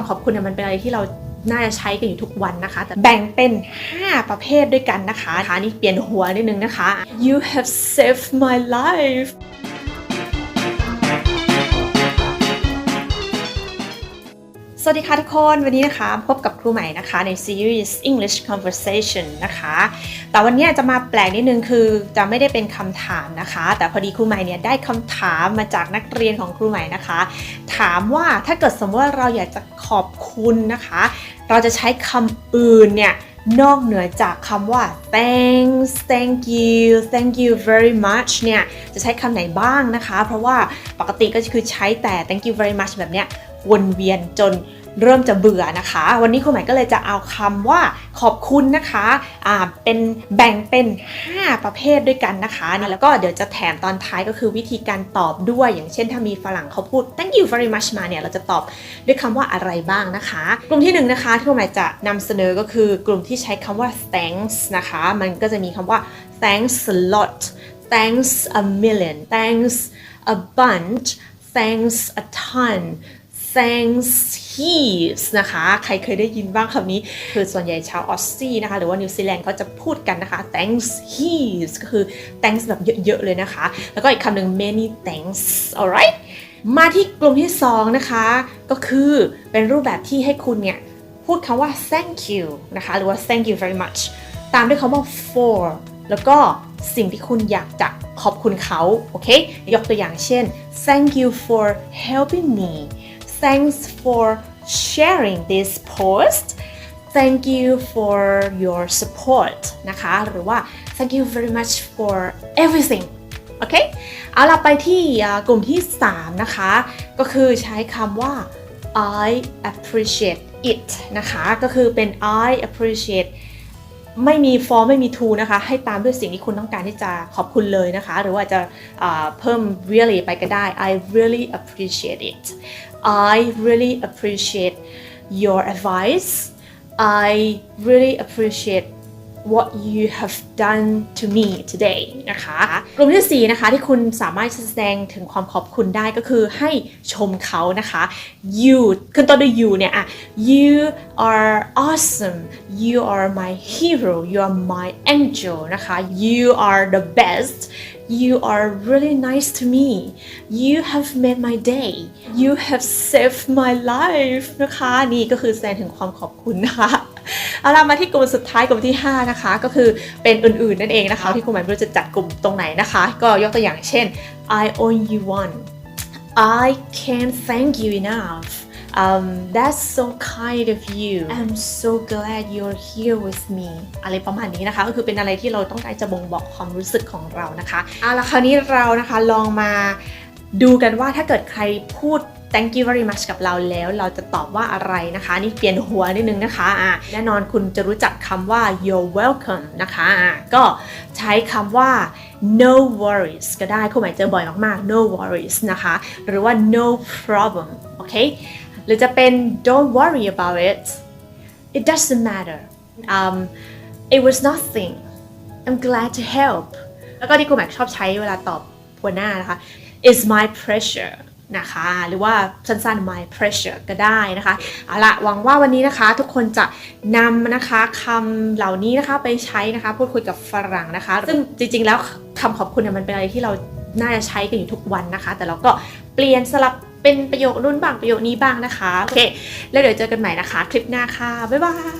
ำขอบคุณเนี่ยมันเป็นอะไรที่เราน่าจะใช้กันอยู่ทุกวันนะคะ แต่แบ่งเป็น 5 ประเภทด้วยกันนะคะนะคะนี่เปลี่ยนหัวนิดนึงนะคะ you have saved my life สวัสดีค่ะทุกคนวันนี้นะคะพบกับครูใหม่นะคะในซีรีส์ English Conversation นะคะ แต่วันนี้จะมาแปลกนิดนึงคือจะไม่ได้เป็นคำถามนะคะ แต่พอดีครูใหม่เนี่ยได้คำถามมาจากนักเรียนของครูใหม่นะคะ ถามว่าถ้าเกิดสมมติว่าเราอยากจะขอบคุณนะคะ เราจะใช้คำอื่นเนี่ยนอกเหนือจากคำว่า thanks thank you thank you very much เนี่ยจะใช้คำไหนบ้างนะคะ เพราะว่าปกติก็คือใช้แต่ thank you very much แบบเนี้ย วนเวียนจนเริ่มจะเบื่อนะคะ วันนี้ครูใหม่ก็เลยจะเอาคำว่าขอบคุณนะคะอ่าเป็นแบ่งเป็น 5 ประเภทด้วยกันนะคะนี่แล้วก็เดี๋ยวจะแถมตอนท้ายก็คือวิธีการตอบด้วย อย่างเช่นถ้ามีฝรั่งเขาพูด thank you very much มาเนี่ยเราจะตอบด้วยคำว่าอะไรบ้างนะคะ กลุ่มที่หนึ่งนะคะที่ครูใหม่จะนำเสนอก็คือกลุ่มที่ใช้คำว่า thanks นะคะ มันก็จะมีคำว่า thanks a lot thanks a million thanks a bunch thanks a ton thanks heaps นะคะ ใครเคยได้ยินบ้างคำนี้ คือส่วนใหญ่ชาวออสซี่นะคะ หรือว่านิวซีแลนด์เขาจะพูดกันนะคะ thanks heaps ก็คือ thanks แบบเยอะ ๆ เลยนะคะ แล้วก็อีกคำหนึ่ง many thanks alright มาที่กลุ่มที่ 2 นะคะ ก็คือเป็นรูปแบบที่ให้คุณเนี่ย พูดคำว่า thank you นะคะ หรือว่า thank you very much ตามด้วยคำว่า for แล้วก็สิ่งที่คุณอยากจะขอบคุณเขา โอเค ยกตัวอย่างเช่น thank you for helping me thanks for sharing this post thank you for your support นะคะ หรือว่า thank you very much for everything โอเค เอาเราไปที่กลุ่มที่ 3 นะคะ ก็คือใช้คำว่า I appreciate it นะคะ ก็คือเป็น I appreciate ไม่มี for ไม่มี to นะคะ ให้ตามด้วยสิ่งที่คุณต้องการที่จะขอบคุณเลยนะคะ หรือว่าจะเพิ่ม really ไปก็ได้ I really appreciate it I really appreciate your advice I really appreciate what you have done to me today นะคะกลุ่มที่4นะคะที่คุณสามารถแสดงถึงความขอบคุณได้ก็คือให้ชมเขานะคะ you ขึ้นต้นด้วย you เนี่ยอะ you are awesome you are my hero you are my angel นะคะ you are the best you are really nice to me you have made my day you have saved my life นะคะ นี่ก็คือแสดงถึงความขอบคุณนะคะเอาล่ะมาที่กลุ่มสุดท้ายกลุ่มที่ 5 นะคะ ก็คือเป็นอื่นๆนั่นเองนะคะ ที่ครูหมายไม่รู้จะจัดกลุ่มตรงไหนนะคะ ก็ยกตัวอย่างเช่น I owe you one I can't thank you enough um, that's so kind of you I'm so glad you're here with me อะไรประมาณนี้นะคะ ก็คือเป็นอะไรที่เราต้องการจะบ่งบอกความรู้สึกของเรานะคะเอาล่ะคราวนี้เรานะคะลองมาดูกันว่าถ้าเกิดใครพูด thank you very much กับเราแล้วเราจะตอบว่าอะไรนะคะ นี่เปลี่ยนหัวนิดนึงนะคะอะแน่นอนคุณจะรู้จักคำว่า you're welcome นะคะอะก็ใช้คำว่า no worries ก็ได้คุณหมายเจอบ่อยมากๆ no worries นะคะ หรือว่า no problem โอเค หรือจะเป็น don't worry about it it doesn't matter um, it was nothing I'm glad to help แล้วก็ที่คุณหมายชอบใช้เวลาตอบหัวหน้านะคะ is my pressure นะคะ หรือว่าสั้นๆ my pressure ก็ได้นะคะ เอาละหวังว่าวันนี้นะคะทุกคนจะนำนะคะคำเหล่านี้นะคะไปใช้นะคะ พูดคุยกับฝรั่งนะคะ ซึ่งจริงๆแล้วคำขอบคุณเนี่ยมันเป็นอะไรที่เราน่าจะใช้กันอยู่ทุกวันนะคะ แต่เราก็เปลี่ยนสลับ เป็นประโยคนุ่นบ้างประโยคนี้บ้างนะคะ โอเค แล้วเดี๋ยวเจอกันใหม่นะคะ คลิปหน้าค่ะ บ๊ายบาย